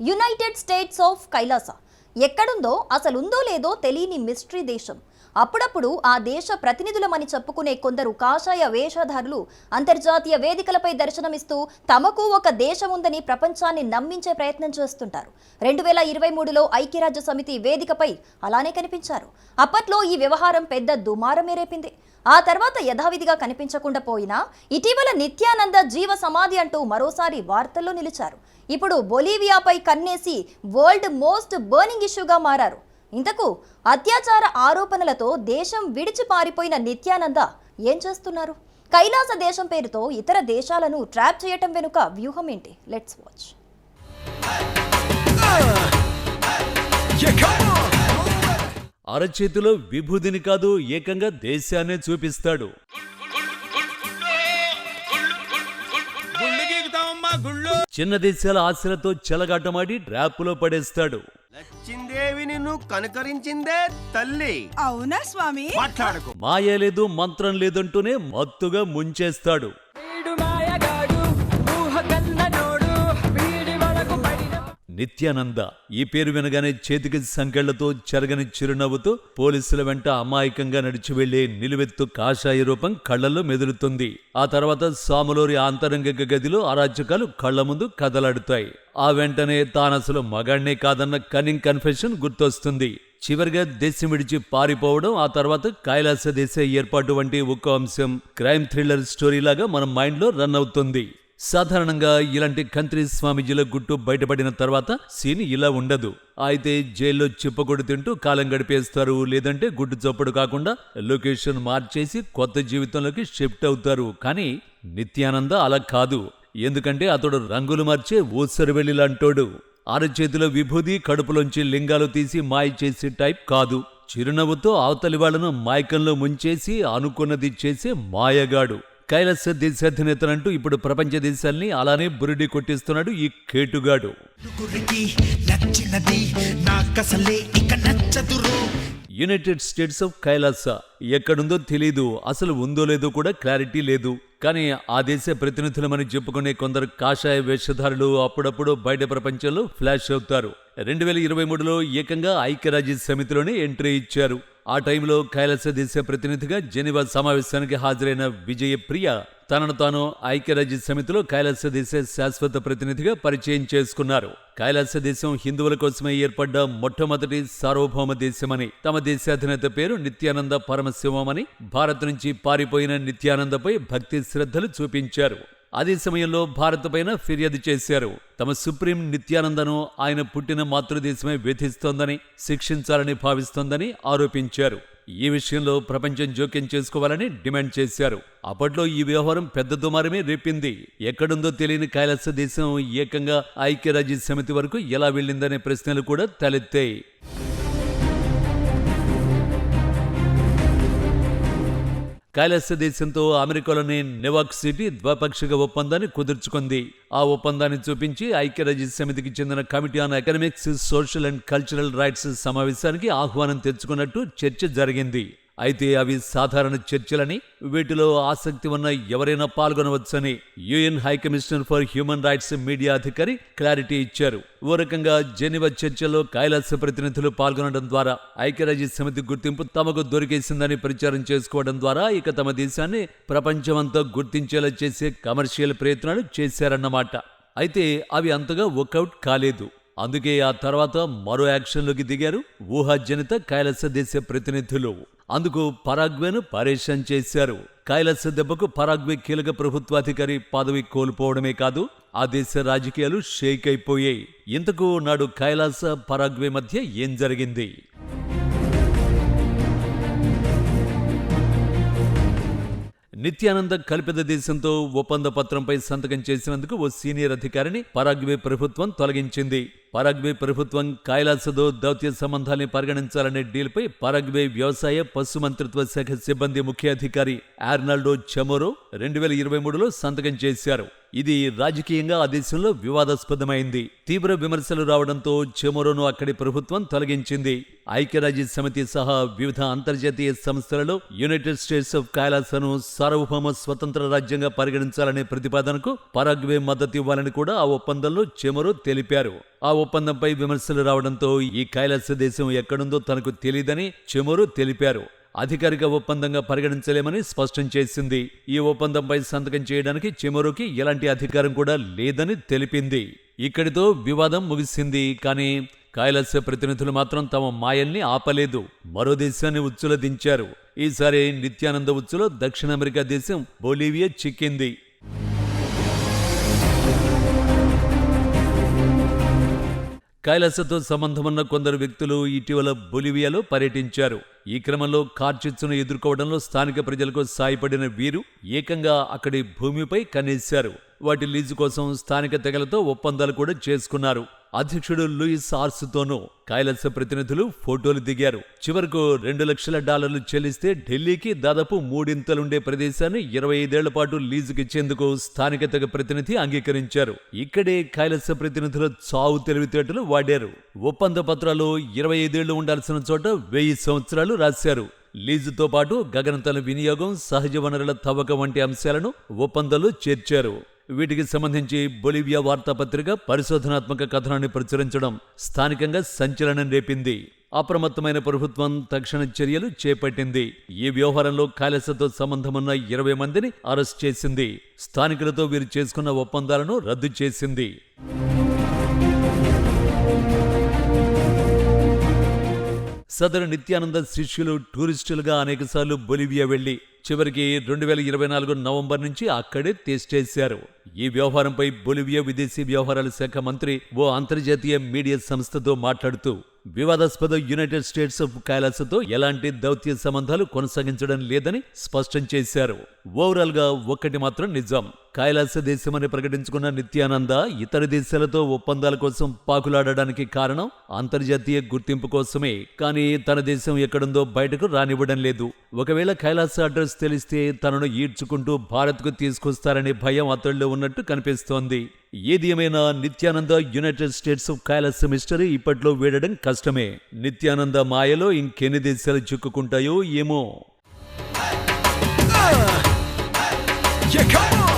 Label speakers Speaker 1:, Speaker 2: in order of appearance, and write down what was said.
Speaker 1: United States of Kailasa ఎక్కడుందో అసలుందో లేదో తెలియని మిస్టరీ దేశం. అప్పుడప్పుడు ఆ దేశ ప్రతినిధులమని చెప్పుకునే కొందరు కాషాయ వేషధారులు అంతర్జాతీయ వేదికలపై దర్శనమిస్తూ తమకు ఒక దేశం ఉందని ప్రపంచాన్ని నమ్మించే ప్రయత్నం చేస్తుంటారు. రెండు వేల ఇరవై మూడులో ఐక్యరాజ్య సమితి వేదికపై అలానే కనిపించారు. అప్పట్లో ఈ వ్యవహారం పెద్ద దుమారమే రేపింది ఆ తర్వాత యథావిధిగా కనిపించకుండా పోయినా ఇటీవల నిత్యానంద జీవ సమాధి అంటూ మరోసారి వార్తల్లో నిలిచారు. ఇప్పుడు బొలీవియాపై కన్నేసి వరల్డ్ మోస్ట్ బర్నింగ్ ఇష్యూగా మారారు. ఇంతకు అత్యాచార ఆరోపణలతో దేశం విడిచి పారిపోయిన నిత్యానంద ఏం చేస్తున్నారు? కైలాస దేశం పేరుతో ఇతర దేశాలను ట్రాప్ చేయటం వెనుక వ్యూహం ఏంటి? లెట్స్ వాచ్
Speaker 2: అరచేతిలో విభూదిని కాదు ఏకంగా దేశాన్నే చూపిస్తాడు.
Speaker 3: గుళ్ళు గీకుతామమ్మా గుళ్ళు
Speaker 2: చిన్న దేశాల ఆశలతో చెలగాటమాడి ట్రాపులో పడేస్తాడు.
Speaker 4: కనుకరించిందే తల్లి.
Speaker 5: అవునా స్వామి?
Speaker 4: మాట్లాడకు.
Speaker 2: మాయ లేదు మంత్రం లేదంటూనే మత్తుగా ముంచేస్తాడు. నిత్యానంద. ఈ పేరు వినగానే చేతికి సంకెళ్ళతో చెరగని చిరునవ్వుతో పోలీసుల వెంట అమాయకంగా నడిచి వెళ్ళే నిలువెత్తు కాషాయ రూపం కళ్ళలో మెదులుతుంది. ఆ తర్వాత సాములోరి ఆంతరంగిక గదిలో అరాచకాలు కళ్ళ ముందు కదలాడుతాయి. ఆ వెంటనే తానసలు మగాణ్ణే కాదన్న కనింగ్ కన్ఫెషన్ గుర్తొస్తుంది. చివరిగా దేశం విడిచి పారిపోవడం ఆ తర్వాత కైలాస దేశ ఏర్పాటు వంటి ఒక్కో అంశం. క్రైమ్ థ్రిల్లర్ స్టోరీలాగా మన మైండ్లో రన్ అవుతుంది. సాధారణంగా ఇలాంటి కంత్రి స్వామీజీల గుట్టు బయటపడిన తర్వాత సీన్ ఇలా ఉండదు. అయితే జైల్లో చిప్పగొడు తింటూ కాలం గడిపేస్తారు. లేదంటే గుడ్డు చొప్పుడు కాకుండా లొకేషన్ మార్చేసి కొత్త జీవితంలోకి షిఫ్ట్ అవుతారు. కానీ నిత్యానంద అలా కాదు. ఎందుకంటే అతడు రంగులు మార్చే ఊసరవెల్లిలాంటోడు అరచేతిలో విభూది కడుపులోంచి లింగాలు తీసి మాయ చేసే టైప్ కాదు. చిరునవ్వుతో అవతలి వాళ్ళను మాయకంలో ముంచేసి అనుకున్నది చేసే మాయగాడు. కైలాస దేశాధినేతనంటూ ఇప్పుడు ప్రపంచ దేశాల్ని అలానే బురిడి కొట్టిస్తున్నాడు ఈ కేటుగాడు. యునైటెడ్ స్టేట్స్ ఆఫ్ కైలాస ఎక్కడుందో తెలీదు అసలు ఉందో లేదో కూడా క్లారిటీ లేదు. కానీ ఆ దేశ ప్రతినిధులమని చెప్పుకునే కొందరు కాషాయ వేషధారులు అప్పుడప్పుడు బయట ప్రపంచంలో ఫ్లాష్ అవుతారు. రెండు వేల ఇరవై మూడులో ఏకంగా ఐక్యరాజ్య సమితిలోనే ఎంట్రీ ఇచ్చారు. ఆ టైంలో కైలాస దేశ ప్రతినిధిగా జెనీవా సమావేశానికి హాజరైన విజయప్రియ తనను తాను ఐక్యరాజ్య సమితిలో కైలాస దేశ శాశ్వత ప్రతినిధిగా పరిచయం చేసుకున్నారు. కైలాస దేశం హిందువుల కోసమే ఏర్పడ్డ మొట్టమొదటి సార్వభౌమ దేశమని తమ దేశాధినేత పేరు నిత్యానంద పరమశివమని భారత్ నుంచి పారిపోయిన నిత్యానందపై భక్తి శ్రద్ధలు చూపించారు. అదే సమయంలో భారత్ పైన ఫిర్యాదు చేశారు. తమ సుప్రీం నిత్యానందను ఆయన పుట్టిన మాతృదేశమే వేధిస్తోందని శిక్షించాలని భావిస్తోందని ఆరోపించారు. ఈ విషయంలో ప్రపంచం జోక్యం చేసుకోవాలని డిమాండ్ చేశారు. అప్పట్లో ఈ వ్యవహారం పెద్ద దుమారమే రేపింది. ఎక్కడుందో తెలియని కైలాస దేశం ఏకంగా ఐక్యరాజ్య సమితి వరకు ఎలా వెళ్ళిందనే ప్రశ్నలు కూడా తలెత్తాయి. కైలాస దేశంతో అమెరికాలోని నెవాక్ సిటీ ద్వైపాక్షిక ఒప్పందాన్ని కుదుర్చుకుంది. ఆ ఒప్పందాన్ని చూపించి ఐక్యరాజ్య సమితికి చెందిన committee on economics social and cultural rights సమావేశానికి ఆహ్వానం తెచ్చుకున్నట్టు చర్చ జరిగింది. అయితే అవి సాధారణ చర్చలని వీటిలో ఆసక్తి ఉన్న ఎవరైనా పాల్గొనవచ్చని UN high commissioner for human rights media అధికారి క్లారిటీ ఇచ్చారు. ఓ రకంగా జెనీవా చర్చలో కైలాస ప్రతినిధులు పాల్గొనడం ద్వారా ఐక్యరాజ్య సమితి గుర్తింపు తమకు దొరికేసిందని ప్రచారం చేసుకోవడం ద్వారా ఇక తమ దేశాన్ని ప్రపంచమంతా గుర్తించేలా చేసే కమర్షియల్ ప్రయత్నాలు చేశారన్నమాట. అయితే అవి అంతగా వర్కౌట్ కాలేదు. అందుకే ఆ తర్వాత మరో యాక్షన్లోకి దిగారు ఊహాజనిత కైలాస దేశ ప్రతినిధులు. అందుకు పరాగ్వేను పరేషాన్ చేశారు. కైలాస దెబ్బకు పరాగ్వే కీలక ప్రభుత్వాధికారి పదవి కోల్పోవడమే కాదు ఆ దేశ రాజకీయాలు షేక్ అయిపోయాయి. ఇంతకు నాడు కైలాస పరాగ్వే మధ్య ఏం జరిగింది? నిత్యానంద కల్పిత దేశంతో ఒప్పంద పత్రంపై సంతకం చేసినందుకు ఓ సీనియర్ అధికారిని పరాగ్వే ప్రభుత్వం తొలగించింది. పరాగ్వే ప్రభుత్వం కైలాసతో దౌత్య సంబంధాన్ని పరిగణించాలనే డీల్పై పరాగ్వే వ్యవసాయ పశు మంత్రిత్వ శాఖ సిబ్బంది ముఖ్య అధికారి ఆర్నాల్డో చెమోరో రెండు వేల ఇరవై మూడులో సంతకం చేశారు. ఇది రాజకీయంగా ఆ దేశంలో వివాదాస్పదమైంది. తీవ్ర విమర్శలు రావడంతో చెమోరోను అక్కడి ప్రభుత్వం తొలగించింది. ఐక్యరాజ్య సమితి సహా వివిధ అంతర్జాతీయ సంస్థలలో యునైటెడ్ స్టేట్స్ ఆఫ్ కైలాసను సార్వభౌమ స్వతంత్ర రాజ్యంగా పరిగణించాలనే ప్రతిపాదనకు పరాగ్వే మద్దతు ఇవ్వాలని కూడా ఆ ఒప్పందంలో చెమరో తెలిపారు. ఆ ఒప్పందంపై విమర్శలు రావడంతో ఈ కైలాస దేశం ఎక్కడుందో తనకు తెలియదని చెమురు తెలిపారు. అధికారిక ఒప్పందంగా పరిగణించలేమని స్పష్టం చేసింది. ఈ ఒప్పందంపై సంతకం చేయడానికి చెమరుకి ఎలాంటి అధికారం కూడా లేదని తెలిపింది. ఇక్కడితో వివాదం ముగిసింది. కానీ కైలాస ప్రతినిధులు మాత్రం తమ మాయల్ని ఆపలేదు. మరో దేశాన్ని ఉచ్చుల దించారు ఈసారి నిత్యానంద ఉచ్చులో దక్షిణ అమెరికా దేశం బొలీవియా చిక్కింది. కైలాసతో సంబంధమున్న కొందరు వ్యక్తులు ఇటీవల బొలివియాలో పర్యటించారు. ఈ క్రమంలో కార్చిచ్చును ఎదుర్కోవడంలో స్థానిక ప్రజలకు సాయపడిన వీరు ఏకంగా అక్కడి భూమిపై కనేశారు వాటి లీజు కోసం స్థానిక తెగలతో ఒప్పందాలు కూడా చేసుకున్నారు. అధ్యక్షుడు లూయిస్ ఆర్స్తోనూ కైలాస ప్రతినిధులు ఫోటోలు దిగారు. చివరకు రెండు లక్షల డాలర్లు చెల్లిస్తే ఢిల్లీకి దాదాపు మూడింతలుండే ప్రదేశాన్ని ఇరవై ఐదేళ్ళ పాటు లీజుకిచ్చేందుకు స్థానిక తెగ ప్రతినిధి అంగీకరించారు. ఇక్కడే కైలాస ప్రతినిధుల చావు తెలివితేటలు వాడారు. ఒప్పంద పత్రాలు ఇరవై ఐదేళ్ళు ఉండాల్సిన చోట వెయ్యి సంవత్సరాలు రాశారు. లీజుతో పాటు గగనతల వినియోగం సహజ వనరుల తవ్వకం వంటి అంశాలను ఒప్పందంలో చేర్చారు. వీటికి సంబంధించి బొలివియా వార్తాపత్రిక పరిశోధనాత్మక కథనాన్ని ప్రచురించడం స్థానికంగా సంచలనం రేపింది. అప్రమత్తమైన ప్రభుత్వం తక్షణ చర్యలు చేపట్టింది. ఈ వ్యవహారంలో కైలాసతో సంబంధమున్న ఇరవై మందిని అరెస్ట్ చేసింది. స్థానికులతో వీరు చేసుకున్న ఒప్పందాలను రద్దు చేసింది. సదరు నిత్యానంద శిష్యులు టూరిస్టులుగా అనేకసార్లు బొలివియా వెళ్ళి చివరికి రెండు వేల ఇరవై నాలుగు నవంబర్ నుంచి అక్కడే చేశారు. ఈ వ్యవహారంపై బొలివియా విదేశీ వ్యవహారాల శాఖ మంత్రి ఓ అంతర్జాతీయ మీడియా సంస్థతో మాట్లాడుతూ వివాదాస్పద యునైటెడ్ స్టేట్స్ ఆఫ్ కైలాసతో ఎలాంటి దౌత్య సంబంధాలు కొనసాగించడం లేదని స్పష్టం చేశారు. ఓవరాల్గా ఒక్కటి మాత్రం నిజం. కైలాస దేశమని ప్రకటించుకున్న నిత్యానంద ఇతర దేశాలతో ఒప్పందాల కోసం పాకులాడడానికి కారణం అంతర్జాతీయ గుర్తింపు కోసమే. కానీ తన దేశం ఎక్కడుందో బయటకు రానివ్వడం లేదు. ఒకవేళ కైలాస అడ్రస్ తెలిస్తే తనను ఈడ్చుకుంటూ భారత్కు తీసుకొస్తారనే భయం అతడిలో ఉన్నట్టు కనిపిస్తోంది. ఏది ఏమైనా Nityananda United States of Kailasa mystery ఇప్పట్లో వీడడం కష్టమే. నిత్యానంద మాయలో ఇంకెన్ని దేశాలు చిక్కుకుంటాయో ఏమో.
Speaker 6: Yeah, come on!